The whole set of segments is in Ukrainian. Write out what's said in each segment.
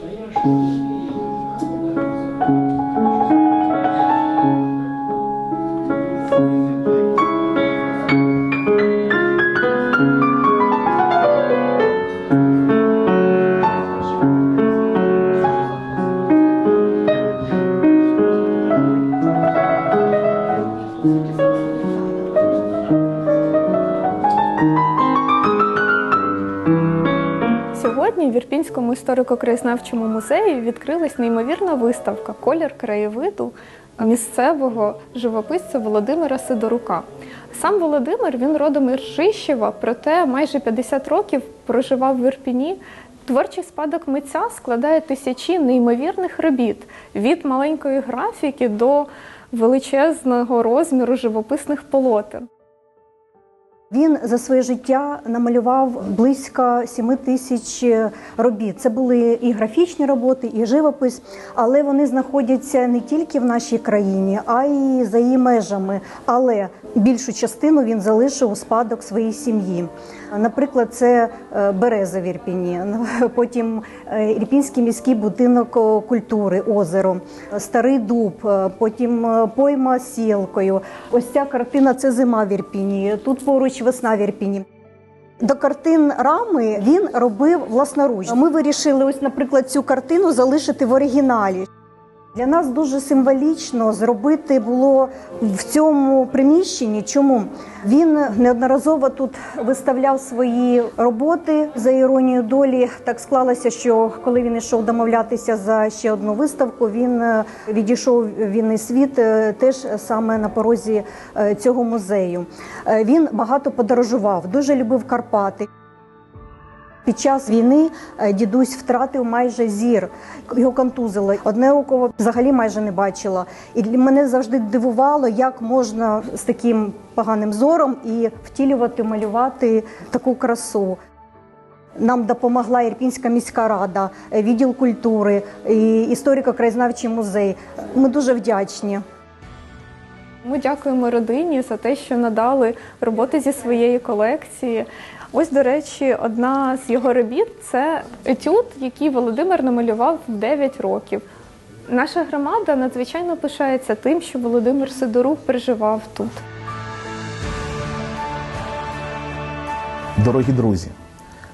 哎呀！是。Сьогодні в Ірпінському історико-краєзнавчому музеї відкрилась неймовірна виставка Колір краєвиду місцевого живописця Володимира Сидорука. Сам Володимир він родом із Ржищева, проте майже 50 років проживав в Ірпіні. Творчий спадок митця складає тисячі неймовірних робіт від маленької графіки до величезного розміру живописних полотен. Він за своє життя намалював близько 7 тисяч робіт. Це були і графічні роботи, і живопис, але вони знаходяться не тільки в нашій країні, а й за її межами. Але більшу частину він залишив у спадок своїй сім'ї. Наприклад, це е, береза в Ірпіні, потім е, Ірпінський міський будинок культури, озеро, старий дуб, е, потім е, пойма з сілкою. Ось ця картина це зима в Ірпіні. Тут поруч весна в Ірпіні. До картин рами він робив власноруч. Ми вирішили, ось, наприклад, цю картину залишити в оригіналі. Для нас дуже символічно зробити було в цьому приміщенні. Чому він неодноразово тут виставляв свої роботи за іронією долі. Так склалося, що коли він йшов домовлятися за ще одну виставку, він е, відійшов вільний світ е, теж саме на порозі е, цього музею. Він багато подорожував, дуже любив Карпати. Під час війни е, дідусь втратив майже зір, його контузило. Одне око взагалі майже не бачила. І мене завжди дивувало, як можна з таким поганим зором і втілювати, малювати таку красу. Нам допомогла Ірпінська міська рада, е, відділ культури, і історико-краєзнавчий музей. Ми дуже вдячні. Ми дякуємо родині за те, що надали роботи зі своєї колекції. Ось, до речі, одна з його робіт це етюд, який Володимир намалював в 9 років. Наша громада надзвичайно пишається тим, що Володимир Сидорук проживав тут. Дорогі друзі,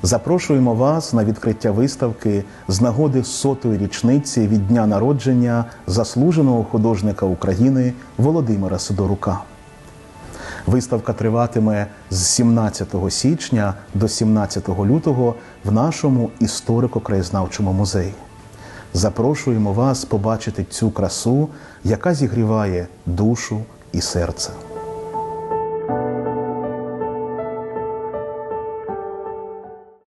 запрошуємо вас на відкриття виставки з нагоди сотої річниці від дня народження заслуженого художника України Володимира Сидорука. Виставка триватиме з 17 січня до 17 лютого в нашому історико-краєзнавчому музеї. Запрошуємо вас побачити цю красу, яка зігріває душу і серце.